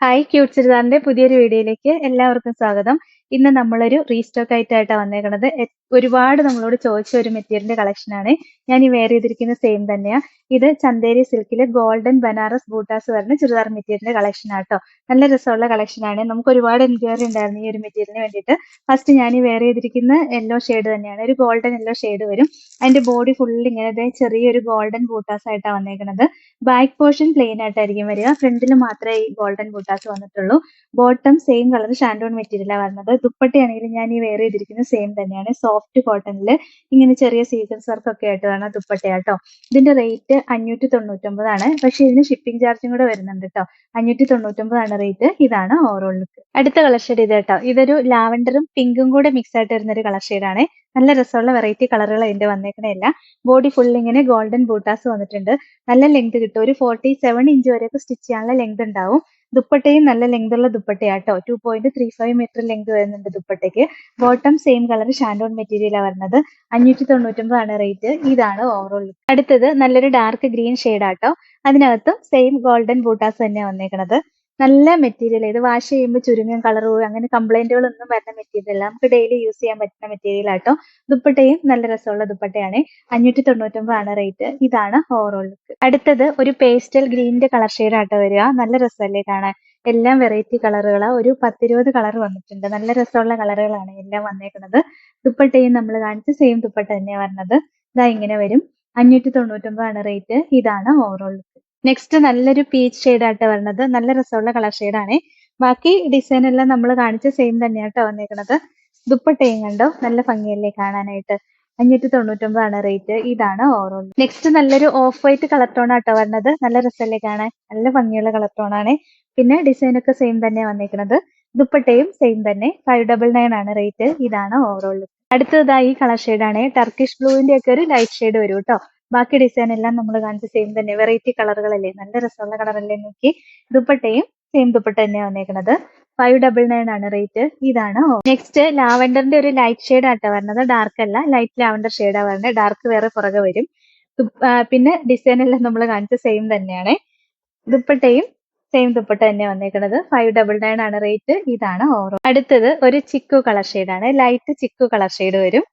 Hi cute ചുരിദാറിന്റെ പുതിയൊരു വീഡിയോയിലേക്ക് എല്ലാവർക്കും സ്വാഗതം. ഇന്ന് നമ്മളൊരു റീസ്റ്റോക്ക് ആയിട്ടാണ് വന്നേക്കുന്നത് ഒരുപാട് നമ്മളോട് ചോദിച്ച ഒരു മെറ്റീരിയലിന്റെ കളക്ഷനാണ് ഞാൻ ഈ വെയർ ചെയ്തിരിക്കുന്ന സെയിം തന്നെയാണ് ഇത് ചന്തേരി സിൽക്കിലെ ഗോൾഡൻ ബനാറസ് ബൂട്ടാസ് വരുന്ന ചുരിദാർ മെറ്റീരിയലിന്റെ കളക്ഷൻ ആട്ടോ നല്ല രസമുള്ള കളക്ഷനാണ് നമുക്ക് ഒരുപാട് എൻക്വയറി ഉണ്ടായിരുന്നു ഈ ഒരു മെറ്റീരിയലിന് വേണ്ടിയിട്ട്. ഫസ്റ്റ് ഞാൻ ഈ വെയർ ചെയ്തിരിക്കുന്ന യെല്ലോ ഷെയ്ഡ് തന്നെയാണ്. ഒരു ഗോൾഡൻ യെല്ലോ ഷെയ്ഡ് വരും. അതിന്റെ ബോഡി ഫുൾ ഇങ്ങനെ ചെറിയൊരു ഗോൾഡൻ ബൂട്ടാസ് ആയിട്ടാണ് വന്നേക്കുന്നത് ബാക്ക് പോർഷൻ പ്ലെയിൻ ആയിട്ടായിരിക്കും വരിക. ഫ്രണ്ടിൽ മാത്രമേ ഈ ഗോൾഡൻ ബൂട്ടാസ് വന്നിട്ടുള്ളൂ. ബോട്ടം സെയിം കളർ ഷാൻഡോൺ മെറ്റീരിയലാണ് വരുന്നത്. ദുപ്പട്ടയാണെങ്കിൽ ഞാൻ ഈ വെയർ ചെയ്തിരിക്കുന്നത് സെയിം തന്നെയാണ്. സോഫ്റ്റ് കോട്ടണിൽ ഇങ്ങനെ ചെറിയ സീക്വൻസ് വർക്ക് ഒക്കെ ആയിട്ട് വരുന്ന ദുപ്പട്ടയാട്ടോ ഇതിന്റെ റേറ്റ് അഞ്ഞൂറ്റി തൊണ്ണൂറ്റൊമ്പതാണ് പക്ഷെ ഇതിന് ഷിപ്പിംഗ് ചാർജും കൂടെ വരുന്നുണ്ട് കേട്ടോ അഞ്ഞൂറ്റി തൊണ്ണൂറ്റൊമ്പതാണ് റേറ്റ് ഇതാണ് ഓവറോൾ ലുക്ക് അടുത്ത കളർ ഷെയ്ഡ് ഇത് കേട്ടോ ഇതൊരു ലാവൻഡറും പിങ്കും കൂടെ മിക്സ് ആയിട്ട് വരുന്ന ഒരു കളർ ഷെയ്ഡാണ് നല്ല രസമുള്ള വെറൈറ്റി കളറുകൾ അതിന്റെ വന്നേക്കണേല്ല ബോഡി ഫുൾ ഇങ്ങനെ ഗോൾഡൻ ബൂട്ടാസ് വന്നിട്ടുണ്ട്. നല്ല ലെങ്ത് കിട്ടും. ഒരു ഫോർട്ടി സെവൻ ഇഞ്ച് വരെയൊക്കെ സ്റ്റിച്ച് ചെയ്യാനുള്ള ലെങ്ത് ഉണ്ടാവും. ദുപ്പട്ടയും നല്ല ലെങ്ത് ഉള്ള ദുപ്പട്ടയാട്ടോ. Two point three five metre length വരുന്നുണ്ട് ദുപ്പട്ടയ്ക്ക്. ബോട്ടം സെയിം കളർ ഷാൻഡോൺ മെറ്റീരിയലാണ് വരുന്നത്. അഞ്ഞൂറ്റി തൊണ്ണൂറ്റൊമ്പതാണ് റേറ്റ് ഇതാണ് ഓവറോൾ അടുത്തത് നല്ലൊരു ഡാർക്ക് ഗ്രീൻ ഷെയ്ഡ് ആട്ടോ. അതിനകത്തും സെയിം ഗോൾഡൻ ബൂട്ടാസ് തന്നെയാണ് വന്നേക്കണത്. നല്ല മെറ്റീരിയൽ ഇത് വാഷ് ചെയ്യുമ്പോൾ ചുരുങ്ങും കളർ അങ്ങനെ കംപ്ലൈന്റുകളൊന്നും വരുന്ന മെറ്റീരിയൽ നമുക്ക് ഡെയിലി യൂസ് ചെയ്യാൻ പറ്റുന്ന മെറ്റീരിയൽ ആട്ടോ. ദുപ്പട്ടയും നല്ല രസമുള്ള ദുപ്പട്ടയാണ്. അഞ്ഞൂറ്റി തൊണ്ണൂറ്റൊമ്പതാണ് റേറ്റ് ഇതാണ് ഓവറോൾ ലുക്ക് അടുത്തത് ഒരു പേസ്റ്റൽ ഗ്രീനിന്റെ കളർ ഷെയ്ഡ് ആട്ടോ വരിക. നല്ല രസമല്ലേ കാണാൻ. എല്ലാം വെറൈറ്റി കളറുകളാ ഒരു പത്തിരുപത് കളർ വന്നിട്ടുണ്ട്. നല്ല രസമുള്ള കളറുകളാണ് എല്ലാം വന്നേക്കുന്നത്. ദുപ്പട്ടയും നമ്മൾ കാണിച്ച സെയിം ദുപ്പട്ട തന്നെയാണ് വരുന്നത് ഇതാ ഇങ്ങനെ വരും. അഞ്ഞൂറ്റി തൊണ്ണൂറ്റൊമ്പതാണ് റേറ്റ് ഇതാണ് ഓവറോൾ ലുക്ക് നെക്സ്റ്റ് നല്ലൊരു പീച്ച് ഷെയ്ഡ് ആയിട്ട് വരുന്നത് നല്ല രസമുള്ള കളർ ഷെയ്ഡാണേ ബാക്കി ഡിസൈൻ എല്ലാം നമ്മൾ കാണിച്ച സെയിം തന്നെയാട്ടോ വന്നേക്കുന്നത് ദുപ്പട്ടയും കണ്ടോ? നല്ല ഭംഗിയല്ലേ കാണാനായിട്ട്. അഞ്ഞൂറ്റി തൊണ്ണൂറ്റൊമ്പതാണ് റേറ്റ് ഇതാണ് ഓവറോൾ നെക്സ്റ്റ് നല്ലൊരു ഓഫ് വൈറ്റ് കളർ ടോൺ ആട്ടോ വരുന്നത് നല്ല രസമല്ലേ കാണാൻ. നല്ല ഭംഗിയുള്ള കളർ ടോൺ ആണ്. പിന്നെ ഡിസൈൻ ഒക്കെ സെയിം തന്നെ വന്നേക്കുന്നത് ദുപ്പട്ടയും സെയിം തന്നെ. ഫൈവ് ഡബിൾ നയൻ ആണ് റേറ്റ് ഇതാണ് ഓവറോൾ അടുത്തതായി കളർ ആണ്. ടർക്കിഷ് ബ്ലൂവിന്റെ ഒക്കെ ഒരു ലൈറ്റ് ഷെയ്ഡ് വരും കേട്ടോ ബാക്കി ഡിസൈൻ എല്ലാം നമ്മൾ കാണിച്ച സെയിം തന്നെ. വെറൈറ്റി കളറുകളല്ലേ നല്ല രസമുള്ള കളറല്ലേ നോക്കി. ദുപ്പട്ടയും സെയിം ദുപ്പട്ട തന്നെയാണ് വന്നേക്കുന്നത് ഫൈവ് ഡബിൾ നയൻ ആണ് റേറ്റ് ഇതാണ്. നെക്സ്റ്റ് ലാവൻഡറിന്റെ ഒരു ലൈറ്റ് ഷെയ്ഡ് ആട്ടോ വരുന്നത് ഡാർക്ക് അല്ല. ലൈറ്റ് ലാവൻഡർ ഷെയ്ഡാ വരുന്നത് ഡാർക്ക് വേറെ പുറകെ വരും. പിന്നെ ഡിസൈൻ എല്ലാം നമ്മൾ കാണിച്ച സെയിം തന്നെയാണ്. ദുപ്പട്ടയും സെയിം ദുപ്പട്ട തന്നെ വന്നേക്കുന്നത് ഫൈവ് ഡബിൾ നയൻ ആണ് റേറ്റ് ഇതാണ് ഓറോ. അടുത്തത് ഒരു ചിക്കു കളർ ആണ്. ലൈറ്റ് ചിക്കു കളർ ഷെയ്ഡ് വരും.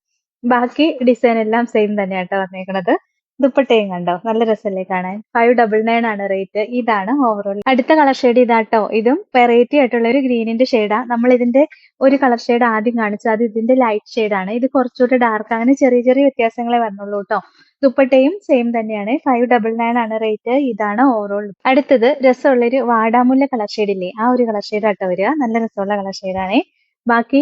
ബാക്കി ഡിസൈൻ എല്ലാം സെയിം തന്നെയാട്ടോ വന്നേക്കുന്നത് ദുപ്പട്ടയും കണ്ടോ? നല്ല രസമല്ലേ കാണാൻ. ഫൈവ് ഡബിൾ നയൻ ആണ് റേറ്റ് ഇതാണ് ഓവറോൾ അടുത്ത കളർ ഷെയ്ഡ് ഇതാട്ടോ. ഇതും വെറൈറ്റി ആയിട്ടുള്ള ഒരു ഗ്രീനിന്റെ ഷെയ്ഡാ നമ്മൾ ഇതിന്റെ ഒരു കളർ ഷെയ്ഡ് ആദ്യം കാണിച്ചു അത് ഇതിന്റെ ലൈറ്റ് ഷെയ്ഡ് ആണ്. ഇത് കുറച്ചുകൂടെ ഡാർക്ക് അങ്ങനെ ചെറിയ ചെറിയ വ്യത്യാസങ്ങളെ വന്നുള്ളൂ കേട്ടോ ദുപ്പട്ടയും സെയിം തന്നെയാണ്. ഫൈവ് ഡബിൾ നയൻ ആണ് റേറ്റ് ഇതാണ് ഓവറോൾ അടുത്തത് രസമുള്ള ഒരു വാടാമുല്ല കളർ ഷെയ്ഡ് ഇല്ലേ? ആ ഒരു കളർ ഷെയ്ഡ് ആട്ടോ വരിക. നല്ല രസമുള്ള കളർ ഷെയ്ഡാണ് ബാക്കി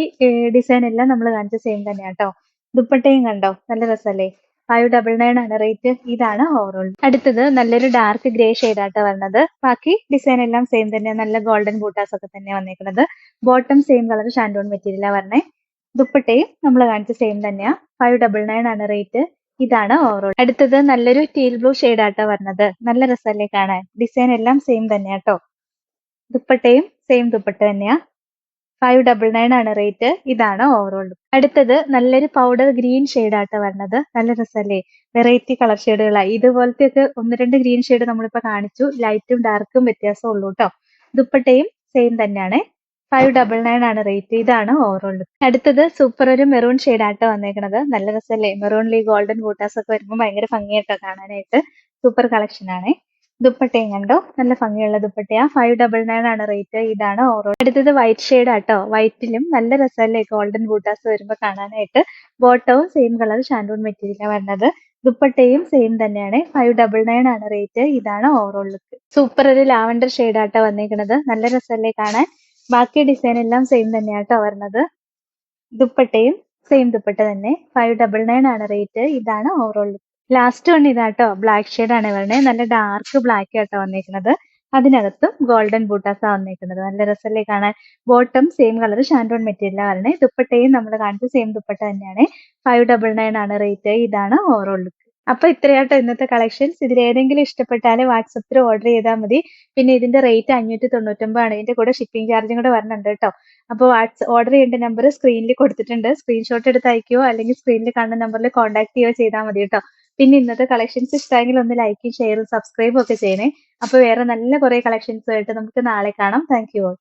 ഡിസൈൻ എല്ലാം നമ്മൾ കാണിച്ച സെയിം തന്നെയാട്ടോ ദുപ്പട്ടയും കണ്ടോ? നല്ല രസമല്ലേ ഫൈവ് ഡബിൾ നയൻ ആണ്. റേറ്റ് ഇതാണ് ഓവറോൾ അടുത്തത് നല്ലൊരു ഡാർക്ക് ഗ്രേ ഷെയ്ഡായിട്ട് വന്നത്. ബാക്കി ഡിസൈൻ എല്ലാം സെയിം തന്നെ നല്ല ഗോൾഡൻ ബൂട്ടാസ് ഒക്കെ തന്നെ വന്നേക്കുന്നത്. ബോട്ടം സെയിം കളർ ഷാൻഡോൺ മെറ്റീരിയലാണ് പറഞ്ഞേ ദുപ്പട്ടയും നമ്മൾ കാണിച്ച സെയിം തന്നെയാ. ഫൈവ് ഡബിൾ നയൻ ആണ് റേറ്റ് ഇതാണ് ഓവറോൾ അടുത്തത് നല്ലൊരു ടീൽ ബ്ലൂ ആട്ടോ വന്നത്. നല്ല രസമല്ലേ കാണാൻ. ഡിസൈൻ എല്ലാം സെയിം തന്നെയാട്ടോ ദുപ്പട്ടയും സെയിം ദുപ്പട്ട തന്നെയാ. ഫൈവ് ഡബിൾ നയൻ ആണ് റേറ്റ് ഇതാണ് ഓവറോൾ അടുത്തത് നല്ലൊരു പൗഡർ ഗ്രീൻ ആട്ടോ വരണത് നല്ല രസമല്ലേ വെറൈറ്റി കളർ ഷെയ്ഡുകളായി ഇതുപോലത്തെ ഒക്കെ ഒന്ന് രണ്ട് ഗ്രീൻ ഷെയ്ഡ് നമ്മളിപ്പോ കാണിച്ചു. ലൈറ്റും ഡാർക്കും വ്യത്യാസം ഉള്ളൂ കേട്ടോ ദുപ്പട്ടയും സെയിം തന്നെയാണ്. ഫൈവ് ഡബിൾ നയൻ ആണ് റേറ്റ് ഇതാണ് ഓവറോൾ അടുത്തത് സൂപ്പർ ഒരു മെറൂൺ ആട്ടോ വന്നേക്കണത്. നല്ല രസമല്ലേ മെറൂണിൽ ഈ ഗോൾഡൻ ബൂട്ടാസ് ഒക്കെ വരുമ്പോൾ ഭയങ്കര ഭംഗിയായിട്ടോ കാണാനായിട്ട്. സൂപ്പർ കളക്ഷൻ ആണ്. ദുപ്പട്ടയും കണ്ടോ? നല്ല ഭംഗിയുള്ള ദുപ്പട്ടയാ. ഫൈവ് ഡബിൾ നയൻ ആണ് റേറ്റ് ഇതാണ് ഓറോ അടുത്തത് വൈറ്റ് ഷെയ്ഡ് ആട്ടോ. വൈറ്റിലും നല്ല രസമല്ലേ ഗോൾഡൻ ബൂട്ടാസ് വരുമ്പോൾ കാണാനായിട്ട്? ബോട്ടവും സെയിം കളർ ഷാൻഡൂൺ മെറ്റീരിയലാണ് വരുന്നത്. ദുപ്പട്ടയും സെയിം തന്നെയാണ്. ഫൈവ് ഡബിൾ നയൻ ആണ് റേറ്റ് ഇതാണ് ഓവറോൾ ലുക്ക് സൂപ്പർ ഒരു ലാവൻഡർ ഷെയ്ഡ് ആട്ടോ വന്നേക്കുന്നത് നല്ല രസമല്ലേ കാണാൻ? ബാക്കി ഡിസൈൻ എല്ലാം സെയിം തന്നെയാട്ടോ വരുന്നത്. ദുപ്പട്ടയും സെയിം ദുപ്പട്ട തന്നെ. ഫൈവ് ഡബിൾ നയൻ ആണ് റേറ്റ് ഇതാണ് ഓവറോൾ ലുക്ക് ലാസ്റ്റ് വൺ ഇതാട്ടോ ബ്ലാക്ക് ഷെയ്ഡ് ആണ് വരണേ നല്ല ഡാർക്ക് ബ്ലാക്ക് ആട്ടോ വന്നേക്കുന്നത്. അതിനകത്തും ഗോൾഡൻ ബൂട്ടാസാ വന്നേക്കുന്നത്. നല്ല രസമല്ലേ കാണാൻ. ബോട്ടം സെയിം കളർ ഷാൻഡോൺ മെറ്റീരിയൽ വരണേ ദുപ്പട്ടയും നമ്മൾ കാണിച്ച സെയിം ദുപ്പട്ട തന്നെയാണ്. ഫൈവ് ഡബിൾ നയൻ ആണ് റേറ്റ് ഇതാണ് ഓവറോൾ ലുക്ക് അപ്പൊ ഇത്രയാട്ടോ ഇന്നത്തെ കളക്ഷൻസ് ഇതിൽ ഏതെങ്കിലും ഇഷ്ടപ്പെട്ടാൽ വാട്സപ്പിൽ ഓർഡർ ചെയ്താൽ മതി. പിന്നെ ഇതിന്റെ റേറ്റ് അഞ്ഞൂറ്റി ആണ് ഇതിന്റെ കൂടെ ഷിപ്പിംഗ് ചാർജും കൂടെ വരുന്നുണ്ട് കേട്ടോ. അപ്പോൾ വാട്സ് ഓർഡർ ചെയ്യേണ്ട നമ്പർ സ്ക്രീനിൽ കൊടുത്തിട്ടുണ്ട്. സ്ക്രീൻഷോട്ട് എടുത്ത് അയക്കുകയോ അല്ലെങ്കിൽ സ്ക്രീനിൽ കാണുന്ന നമ്പറിൽ കോൺടാക്ട് ചെയ്യുകയോ ചെയ്താൽ മതി കേട്ടോ. പിന്നെ ഇന്നത്തെ കളക്ഷൻസ് ഇഷ്ടമെങ്കിൽ ഒന്ന് ലൈക്കും ഷെയറും സബ്സ്ക്രൈബും ഒക്കെ ചെയ്യണേ. അപ്പൊ വേറെ നല്ല കുറെ കളക്ഷൻസുമായിട്ട് നമുക്ക് നാളെ കാണാം. Thank you all